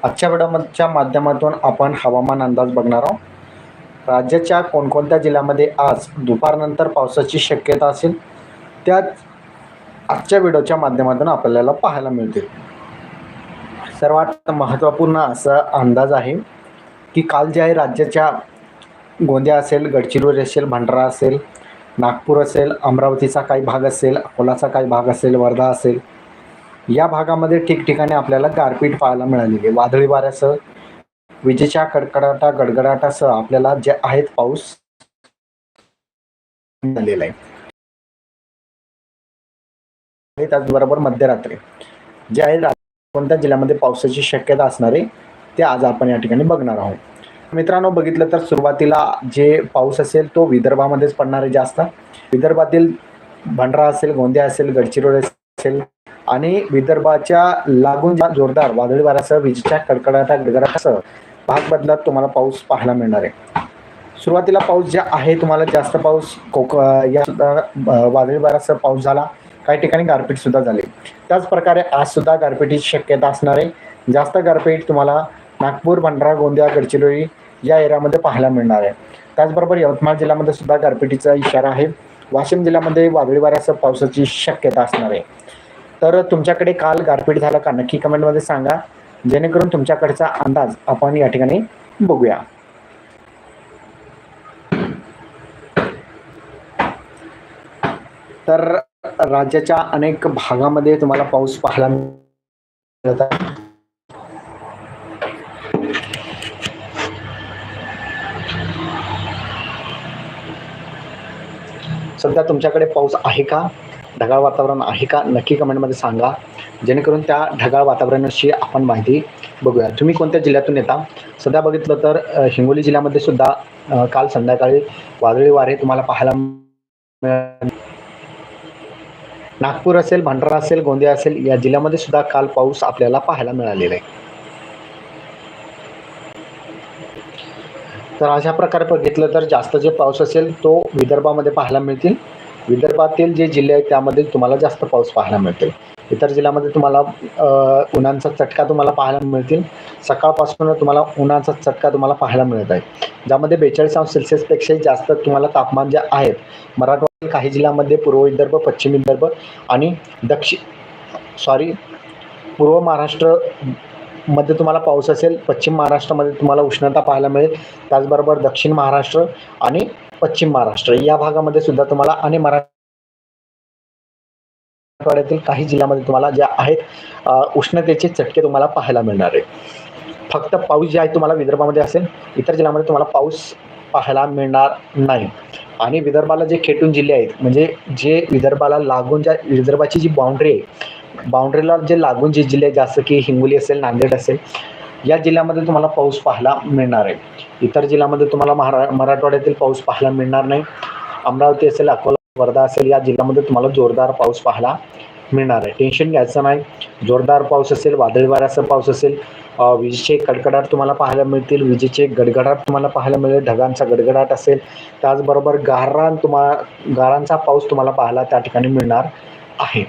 आजच्या व्हिडिओच्या माध्यमातून आपण हवामान अंदाज बघणार आहोत. राज्याच्या कोणकोणत्या जिल्ह्यामध्ये आज दुपारनंतर पावसाची शक्यता असेल त्यात आजच्या व्हिडिओच्या माध्यमातून आपल्याला पाहायला मिळतील. सर्वात महत्त्वपूर्ण असा अंदाज आहे की काल जे आहे राज्याच्या गोंदिया असेल गडचिरोली असेल भंडारा असेल नागपूर असेल अमरावतीचा काही भाग असेल अकोलाचा काही भाग असेल वर्धा असेल या भागामध्ये ठिकठिकाणी आपल्याला गारपीट पाहायला मिळालेली आहे. वादळी वाऱ्यासह विजेच्या कडकडाटा गडगडाटासह आपल्याला जे आहेत पाऊस झालेला आहे. त्याचबरोबर मध्यरात्री जे आहे कोणत्या जिल्ह्यामध्ये पावसाची शक्यता असणार आहे ते आज आपण या ठिकाणी बघणार आहोत. मित्रांनो बघितलं तर सुरुवातीला जे पाऊस असेल तो विदर्भामध्येच पडणार आहे जास्त. विदर्भातील भंडारा असेल गोंदिया असेल गडचिरोली असेल आणि विदर्भाच्या लागून ज्या जोरदार वादळी वाऱ्यासह विजेच्या कडकडाटा गडगडाटासह भाग बदलात तुम्हाला पाऊस पाहायला मिळणार आहे. सुरुवातीला पाऊस जे आहे तुम्हाला जास्त पाऊस कोक या सुद्धा वादळी वाऱ्यासह पाऊस झाला. काही ठिकाणी गारपीट सुद्धा झाली. त्याचप्रकारे आज सुद्धा गारपीटीची शक्यता असणार आहे. जास्त गारपीट तुम्हाला नागपूर भंडारा गोंदिया गडचिरोली या एरियामध्ये पाहायला मिळणार आहे. त्याचबरोबर यवतमाळ जिल्ह्यामध्ये सुद्धा गारपिटीचा इशारा आहे. वाशिम जिल्ह्यामध्ये वादळी वाऱ्यासह पावसाची शक्यता असणार आहे. तर तुमच्याकडे काल गारपीट झालं का? नक्की कमेंटमध्ये सांगा. जेणेकरून तुमच्याकडचा अंदाज आपण या ठिकाणी बघूया. तर राज्याच्या अनेक भागामध्ये तुम्हाला पाऊस पाहायला मिळत आहे. सध्या तुमच्याकडे पाऊस आहे का? ढगाळ वातावरण आहे का? नक्की कमेंटमध्ये सांगा. जेणेकरून त्या ढगाळ वातावरणाची आपण माहिती बघूया. तुम्ही कोणत्या जिल्ह्यातून येता? सध्या बघितलं तर हिंगोली जिल्ह्यामध्ये सुद्धा काल संध्याकाळी वादळी वारे तुम्हाला पाहायला नागपूर असेल भंडारा असेल गोंदिया असेल या जिल्ह्यामध्ये सुद्धा काल पाऊस आपल्याला पाहायला मिळालेला आहे. तर अशा प्रकारे बघितलं तर जास्त जे पाऊस असेल तो विदर्भामध्ये पाहायला मिळतील. विदर्भातील जे जिल्हे आहेत त्यामध्ये तुम्हाला जास्त पाऊस पाहायला मिळतील. इतर जिल्ह्यामध्ये तुम्हाला उन्हाचा चटका तुम्हाला पाहायला मिळतील. सकाळपासून तुम्हाला उन्हाचा चटका तुम्हाला पाहायला मिळत आहे. ज्यामध्ये बेचाळीस अंश सेल्सिअसपेक्षाही जास्त तुम्हाला तापमान जे आहेत मराठवाड्यातील काही जिल्ह्यामध्ये पूर्व विदर्भ पश्चिम विदर्भ आणि दक्षिण सॉरी पूर्व महाराष्ट्रमध्ये तुम्हाला पाऊस असेल पश्चिम महाराष्ट्रामध्ये तुम्हाला उष्णता पाहायला मिळेल. त्याचबरोबर दक्षिण महाराष्ट्र आणि पश्चिम महाराष्ट्र. या भागामध्ये सुद्धा तुम्हाला आणि मराठवाड्यातील काही जिल्ह्यामध्ये तुम्हाला ज्या आहेत उष्णतेचे चटके तुम्हाला पाहायला मिळणार आहे फक्त पाऊस जे आहे तुम्हाला विदर्भामध्ये असेल इतर जिल्ह्यामध्ये तुम्हाला पाऊस पाहायला मिळणार नाही. आणि विदर्भाला जे खेटून जिल्हे आहेत म्हणजे जे विदर्भाला लागून ज्या विदर्भाची जी बाउंड्री आहे बाउंड्रीला जे लागून जे जिल्हे जसं की हिंगोली असेल नांदेड असेल या जिल्ह्यामध्ये तुम्हाला पाऊस पाहायला मिळणार आहे. इतर जिल्ह्यामध्ये तुम्हाला महारा मराठवाड्यातील पाऊस पाहायला मिळणार नाही. अमरावती असेल अकोला वर्धा असेल या जिल्ह्यामध्ये तुम्हाला जोरदार पाऊस पाहायला मिळणार आहे. टेन्शन घ्यायचं नाही. जोरदार पाऊस असेल वादळी वाऱ्याचा पाऊस असेल विजेचे कडकडाट तुम्हाला पाहायला मिळतील विजेचे गडगडाट तुम्हाला पाहायला मिळेल ढगांचा गडगडाट असेल. त्याचबरोबर गारां तुम्हाला गारांचा पाऊस तुम्हाला पाहायला त्या ठिकाणी मिळणार आहे.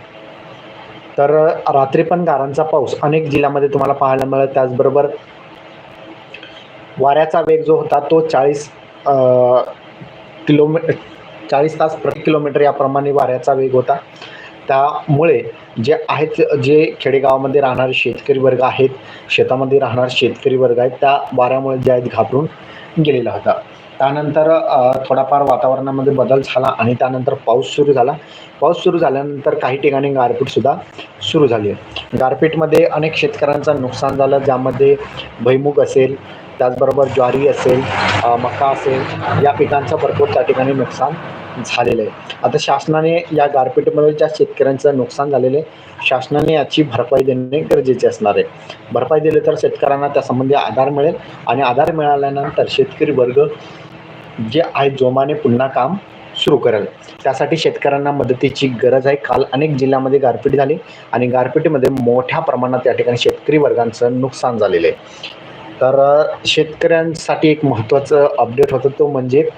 तर रात्री पण गारांचा पाऊस अनेक जिल्ह्यामध्ये तुम्हाला पाहायला मिळेल. त्याचबरोबर वाऱ्याचा वेग जो होता तो चाळीस किलोमी चाळीस तास प्रति किलोमीटर याप्रमाणे वाऱ्याचा वेग होता. त्यामुळे जे आहेत जे खेडेगावामध्ये राहणारे शेतकरी वर्ग आहेत शेतामध्ये राहणारे शेतकरी वर्ग आहेत त्या वाऱ्यामुळे जे आहेत घाबरून गेलेला होता. त्यानंतर थोडाफार वातावरणामध्ये बदल झाला आणि त्यानंतर पाऊस सुरू झाला. पाऊस सुरू झाल्यानंतर काही ठिकाणी गारपीटसुद्धा सुरू झाली आहे. गारपीटमध्ये अनेक शेतकऱ्यांचं नुकसान झालं ज्यामध्ये भैमुग असेल त्याचबरोबर ज्वारी असेल मका असेल या पिकांचं भरपूर त्या ठिकाणी नुकसान झालेलं आहे. आता शासनाने या गारपीटमध्ये ज्या शेतकऱ्यांचं नुकसान झालेलं आहे शासनाने याची भरपाई देणे गरजेचे असणार आहे. भरपाई दिली तर शेतकऱ्यांना त्यासंबंधी आधार मिळेल आणि आधार मिळाल्यानंतर शेतकरी वर्ग जे आहे जोमाने पुन्हा काम सुरू करेल. त्यासाठी शेतकऱ्यांना मदतीची गरज आहे. काल अनेक जिल्ह्यामध्ये गारपीट झाली आणि गारपिटीमध्ये मोठ्या प्रमाणात या ठिकाणी शेतकरी वर्गांचं नुकसान झालेलं आहे. तर शेतकऱ्यांसाठी एक महत्त्वाचं अपडेट होतं तो म्हणजे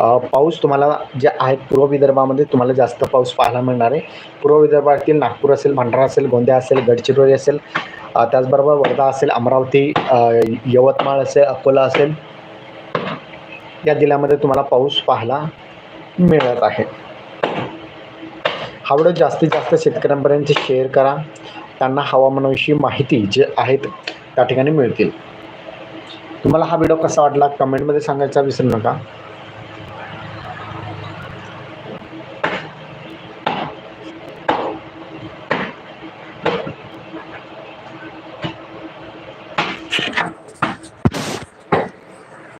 पाऊस तुम्हाला जे आहे पूर्व विदर्भामध्ये तुम्हाला जास्त पाऊस पाहायला मिळणार आहे. पूर्व विदर्भातील नागपूर असेल भंडारा असेल गोंदिया असेल गडचिरोली असेल त्याचबरोबर वर्धा असेल अमरावती यवतमाळ असेल अकोला असेल या जिल्ह्यामध्ये तुम्हाला पाऊस पाहायला मिळत आहे. हा व्हिडिओ जास्तीत जास्त शेतकऱ्यांपर्यंत शेअर करा. त्यांना हवामानाविषयी माहिती जे आहेत त्या ठिकाणी मिळतील. तुम्हाला हा व्हिडिओ कसा वाटला? कमेंटमध्ये सांगायचा विसरू नका.